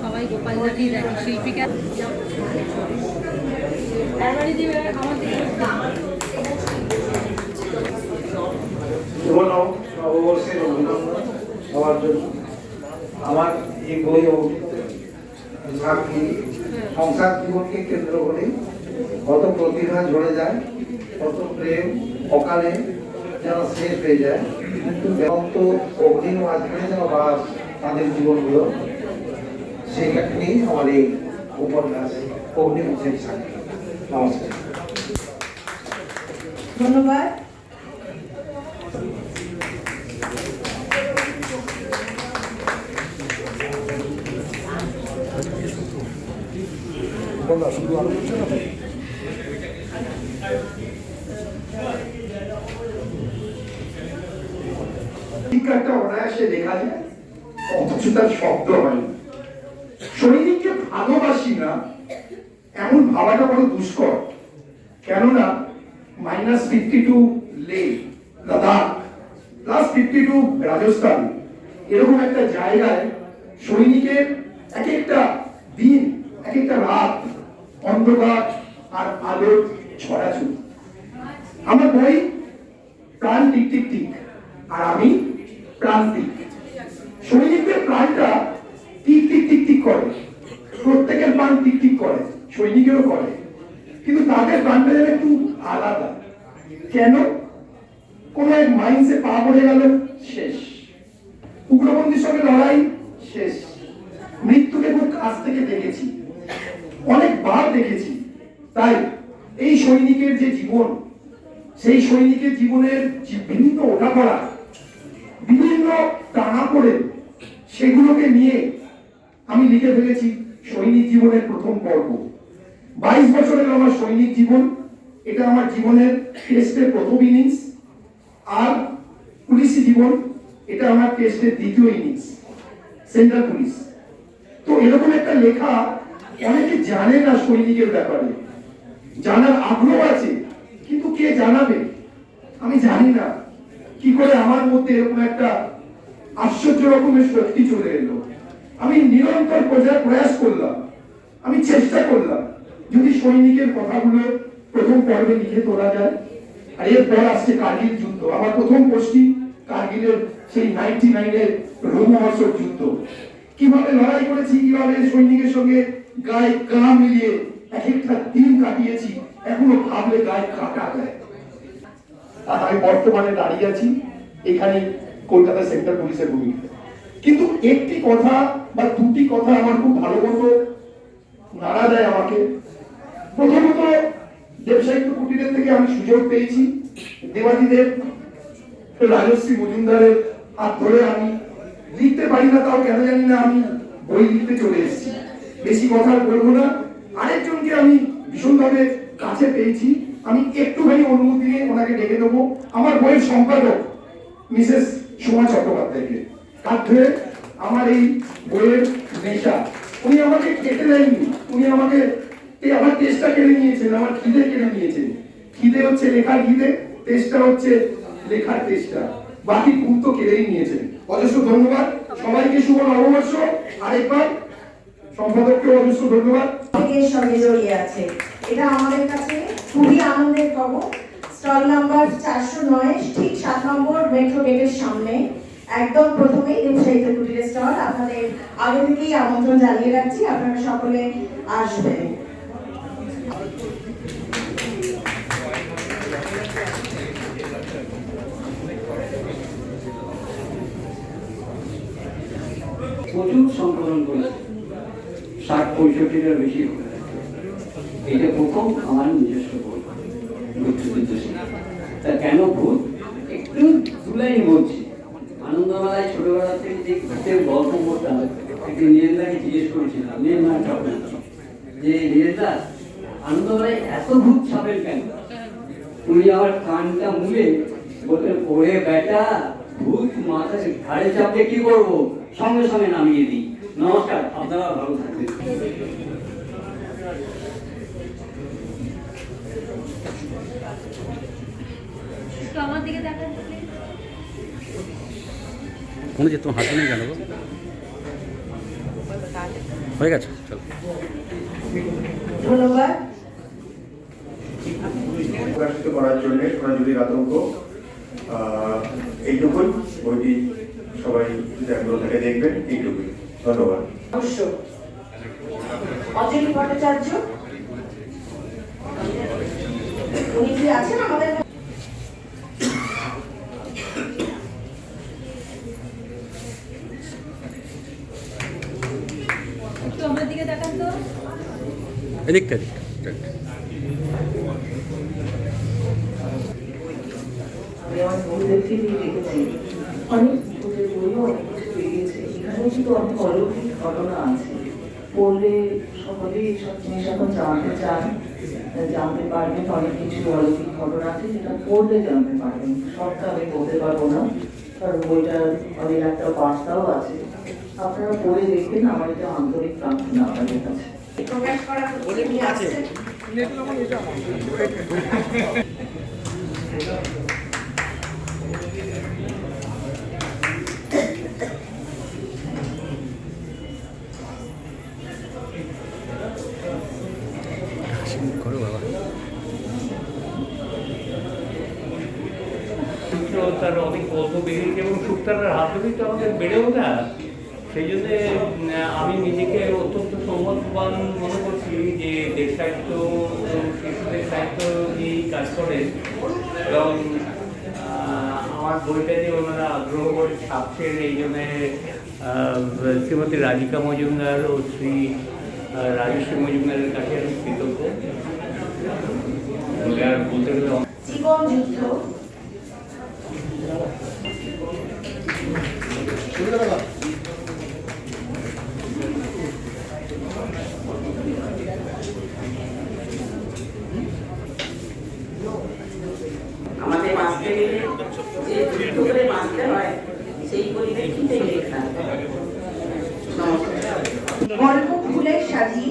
সবাই গোপাল দাকে দেখে শিল্পীকে। আমার জন্য। আমার এই বই সংসার জীবনকে কেন্দ্র করে কত প্রতিভা ঝরে যায়, কত প্রেম অকালে যেন শেষ হয়ে যায়। কিন্তু দেবন্ত অগ্নির মাঝখানে যেন বাস তাদের জীবনগুলো সেটা নিয়ে আমার এই উপন্যাস অগ্নিমুখের সাক্ষী নমস্কার। ধন্যবাদ। শিক্ষাটা অনায়াসে লেখা যায়, অথচ তার শব্দ হয়। সৈনিককে ভালোবাসি না, এমন ভাবাটা বড় দুষ্কর কেননা minus fifty two Leh Ladakh plus fifty two Rajasthan, এরকম একটা জায়গায় সৈনিকের এক একটা দিন এক একটা রাত অন্ধকার আর আলোর ছড়াছড়ি আমার বই প্রাণ টিক টিক টিক, আর আমি প্রান্তিক সৈনিকদের প্রাণটা টিক টিক টিক টিক করে। প্রত্যেকের প্রাণ টিক টিক করে, সৈনিকেরও করে। কিন্তু তাদের প্রাণটা যেন একটু আলাদা। কেন? কোন এক মাইন্সে পা পড়ে গেল, শেষ। উগ্রপন্থীর সঙ্গে লড়াই, শেষ। মৃত্যুকে খুব কাছ থেকে দেখেছি। অনেকবার দেখেছি। তাই এই সৈনিকের যে জীবন, সেই সৈনিকের জীবনের যে বিভিন্ন ওঠাপড়া বিভিন্ন টানা পড়ে সেগুলোকে নিয়ে আমি লিখে ফেলেছি সৈনিক জীবনের প্রথম পর্ব। বাইশ বছরের আমার সৈনিক জীবন, এটা আমার জীবনের টেস্টের প্রথম ইনিংস, আর পুলিশি জীবন, এটা আমার টেস্টের দ্বিতীয় ইনিংস, সেন্ট্রাল পুলিশ। তো এরকম একটা লেখা অনেকে জানে না সৈনিকের ব্যাপারে। জানার আগ্রহ আছে, কিন্তু কে জানাবে? আমি জানি না। কি করে আমার মধ্যে এরকম একটা আশ্চর্য রকমের শক্তি চলে এলো? আমি নিরন্তর প্রজা- প্রয়াস করলাম। আমি চেষ্টা করলাম। যদি সৈনিকের কথাগুলো প্রথম পর্বে লিখে তোলা যায়, আর এরপর আসছে কার্গিল যুদ্ধ। আমার প্রথম পোস্টিং কার্গিলের সেই নাইনটি নাইনের রোমহর্ষক যুদ্ধ। কীভাবে লড়াই করেছি, কীভাবে সৈনিকের সঙ্গে গায়ে গা মিলিয়ে এক একটা দিন কাটিয়েছি, এখনও ভাবলে গায়ে কাটা দেয়। আর আমি বর্তমানে দাঁড়িয়ে আছি এখানে কলকাতা সেন্ট্রাল পুলিশের ভূমিকা কিন্তু একটি কথা বা দুটি কথা আমার খুব ভালো মতো নাড়া দেয় আমাকে। প্রথমত, দেবসাহিত্য কুটিরের থেকে আমি সুযোগ পেয়েছি। দেবাদিদেব রাজশ্রী মজুমদারের হাত ধরে আমি লিখতে পারি না, তাও কেন জানি না আমি বই লিখতে চলে এসেছি। বেশি কথা বলব না। আরেকজনকে আমি ভীষণভাবে কাছে পেয়েছি। আমি একটুখানি অনুমতি নিয়ে ওনাকে ডেকে দেবো। আমার বইয়ের সম্পাদক, মিসেস সোমা চট্টোপাধ্যায়কে। হাত ধরে আমার এই বইয়ের নেশা, উনি আমাকে কেটে দেয়নি। উনি আমাকে এই আমার টেস্টটা কেড়ে নিয়েছেন, আমার খিদে কেড়ে নিয়েছেন। খিদে হচ্ছে লেখার খিদে টেস্টটা হচ্ছে লেখার টেস্টটা বাকি গুরুত্ব কেড়েই নিয়েছেন। অজস্র ধন্যবাদ। সবাইকে শুভ নববর্ষ। আরেকবার সম্পাদককে অজস্র ধন্যবাদ। সঙ্গে জড়িয়ে আছে। এটা আমাদের কাছে খুবই আনন্দের খবর স্টল নাম্বার চারশো নয়, ঠিক সাত নম্বর মেট্রো গেটের সামনে। একদম প্রথমেই দেবসাহিত্য কুটিরের স্টল। আপনাদের আগে থেকেই আমন্ত্রণ জানিয়ে রাখছি, আপনারা সকলে আসবেন। প্রচুর সংকলন করেছে। ষাট পঁয়ষট্টিটার বেশি করে এটা প্রথম আমার নিজস্ব বই তা কেন ভূত একটু তুলাই বলছি। আনন্দমেলায় ছোটবেলা থেকে যে ভূতের গল্প পড়তাম একটু নীরেন্দাকে জিজ্ঞেস করেছিলাম ঠাকুর যে নীরেন্দা আনন্দমেলায় এত ভূত ছাপেন কেন? উনি আমার কানটা মুলে বললেন, ওরে বেটা, ভূত মাথা ঘাড়ে চাপলে কি করব? সঙ্গে সঙ্গে নামিয়ে দিই। নমস্কার, আপনারা ভালো থাকবেন। একটু আমার দিকে দেখা মনে হচ্ছে তোমার হাতে কেন হয়ে গেছে চলো। ধন্যবাদ। প্রকাশিত করার জন্য সোনাঝুরির আতঙ্ক এইটুকুই। বইটি সবাই যদি আগ্রহ থেকে দেখবেন এইটুকুই। ধন্যবাদ। অবশ্য অঞ্জলি ভট্টাচার্য উনি কি আছেন আমাদের একটু আমার দিকে দেখান তো এদিকটা এদিকটা এদিকটা। আমি আমার বন্ধুদের থেকেই দেখেছি অনেক ভূতের বইও অনেক কিছু বেরিয়েছে এখানে কিন্তু অনেক অলৌকিক ঘটনা আছে। পড়লে সকলেই এইসব জিনিস এখন জানতে চান, জানতে পারবেন, অনেক কিছু অলৌকিক ঘটনা আছে যেটা পড়লে জানতে পারবেন। সবটা আমি বলতে পারব না, কারণ বইটার অনেক একটা বার্তাও আছে। আপনারা পড়ে দেখবেন আমার এটা আন্তরিক প্রার্থনা আপনাদের কাছে। আসছেন করো বাবা তার অনেক গল্প বেরিয়েছে এবং শুক্তারার হাত ধরেই তো আমাদের বেড়েও না। সেই জন্যে আমি নিজেকে অত্যন্ত সৌভাগ্যবান মনে করছি যে দেশ সাহিত্য এবং শিশুদের সাহিত্য নিয়েই কাজ করেন। এবং আমার বইটা যে ওনারা আগ্রহ করে ছাপছেন এই জন্যে শ্রীমতী রাধিকা মজুমদার ও শ্রী রাজশ্রী মজুমদারের কাছে আমি কৃতজ্ঞ। আর বলতে গেলে জীবন যুদ্ধ আমাদের বাঁচতে গেলে যে যুদ্ধ করে বাঁচতে হয় সেই পরিপ্রেক্ষিতেই লেখা। গল্প ফুলের সাজি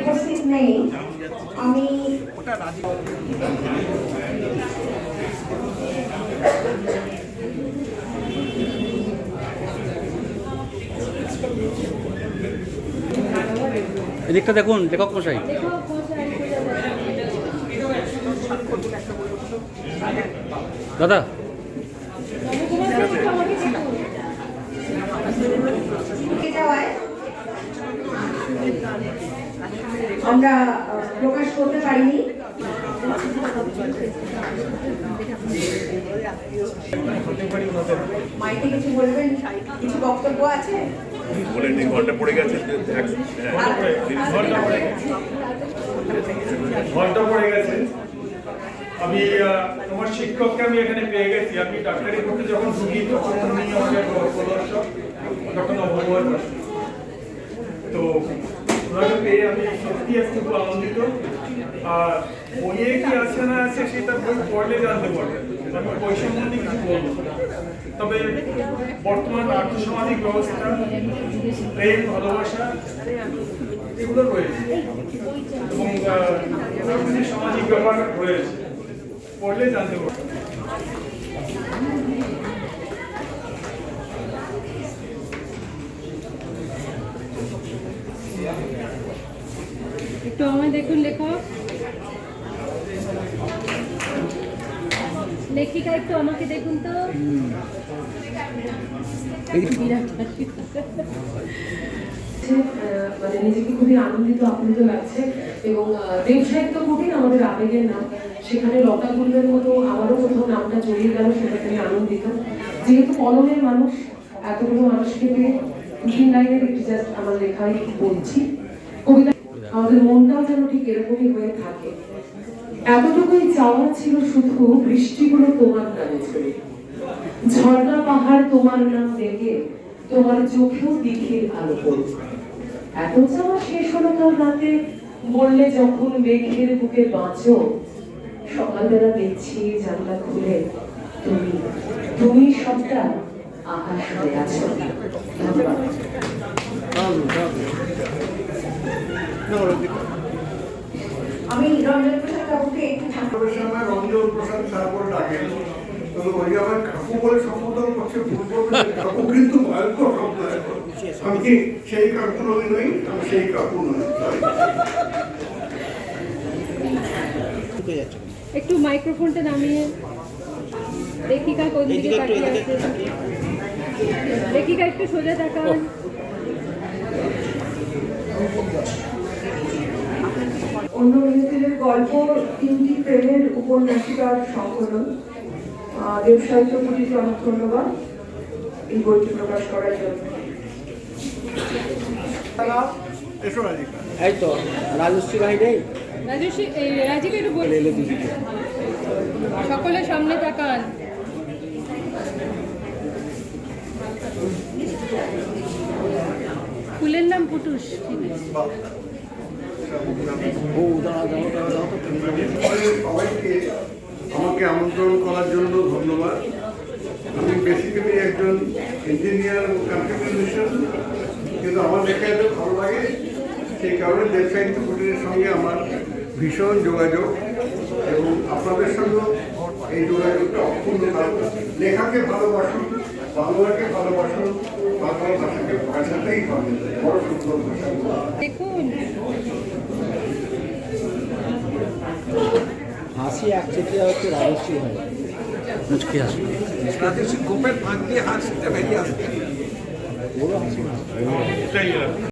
উপস্থিত নেই। আমি এদিকটা দেখুন লেখক মশাই। দাদা নবকুমার স্যার একটু আমাকে দেখুন থেকে যাওয়ায় আমরা প্রকাশ করতে পারিনি। মাইকে কিছু বলবেন? কিছু বক্তব্য আছে? ঘণ্টা পড়ে গেছে। ঘণ্টা পড়ে গেছে পড়ে গেছে আমি তোমার শিক্ষককে আমি এখানে পেয়ে গেছি। আমি ডাক্তারি পড়তে যখন ঢুকি, তখন নবকুমার তো ওনাকে পেয়ে আমি সত্যি আজকে আনন্দিত। আর বইয়ে কি আছে না আছে সেটা বই পড়লে জানতে পারবে। আমি বই সম্বন্ধে কিছু বলব। তবে বর্তমান আর্থসামাজিক ব্যবস্থা, প্রেম, ভালোবাসা, এগুলো রয়েছে। এবং সামাজিক ব্যাপার রয়েছে। পড়লে জানতে পারবে। একটু আমায় দেখুন লেখক। লেখিকা একটু আমাকে দেখুন তো। মানে নিজেকে খুবই আনন্দিত, আপ্লুত লাগছে এবং দেব সাহিত্য কুটির আমাদের আবেগের নাম। সেখানে লতা মতো আমারও কোথাও নামটা জড়িয়ে গেল সেটাতে আমি আনন্দিত। যেহেতু কলমের মানুষ এতগুলো মানুষকে পেয়ে লাইনের একটি জাস্ট আমার লেখায় বলছি। কবিতা আমাদের মনটাও যেন ঠিক এরকমই হয়ে থাকে। এতটুকুই চাওয়া ছিল শুধু বৃষ্টিগুলো তোমার নামে ঝর্ণা পাহাড় তোমার নাম ডেকে তোমার চোখেও দিঘির আলো এত চাওয়া শেষ হলো কাল রাতে, বললে যখন মেঘের বুকে বাঁচো, সকালবেলা দেখছি জানলা খুলে তুমি তুমি সবটা আকাশ হয়ে আছো। ধন্যবাদ। আমি রঞ্জন প্রসাদ বাবুকে একটু ঠাকুর সময় রঞ্জন প্রসাদ তারপর ডাকেন ওই আমার কাকু বলে সম্বোধন সম্বোধন করছে কাকু কিন্তু ভয়ঙ্কর আমি কি সেই কাকু নই নই? আমি সেই কাকু নই একটু মাইক্রোফোনটা নামিয়ে লেখিকা কোন দিকে তাকিয়ে আছে? লেখিকা একটু সোজা তাকান। অন্য মেয়েদের গল্প তিনটি প্রেমের উপন্যাসিকার সংকলন। দেব সাহিত্য কুটিকে অনেক ধন্যবাদ এই বইটি প্রকাশ করার জন্য। এই তো রাজশ্রী ভাই নেই একটু বল সকলে সামনে তাকান। ফুলের নাম পুটুস ঠিক আছে সবাইকে আমাকে আমন্ত্রণ করার জন্য ধন্যবাদ। আমি বেসিক্যালি একজন ইঞ্জিনিয়ার কন্ট্রিবিউশন কিন্তু আমার লেখা এত ভালো লাগে, সেই কারণে দেব সাহিত্য কুটিরের সঙ্গে আমার ভীষণ যোগাযোগ এবং আপনাদের সঙ্গেও এই যোগাযোগটা অপূর্ণ ভালো লেখাকে ভালোবাসুন, বাংলাকে ভালোবাসুন, বাংলা ভাষাকে ভাষাতেই হবে বড় সুন্দর ভাষা। হাসি একচেটিয়া হচ্ছে রাজশ্রী হয় মুচকি হাসি গোপের ফাঁক দিয়ে হাসিতে বেরিয়ে আসবে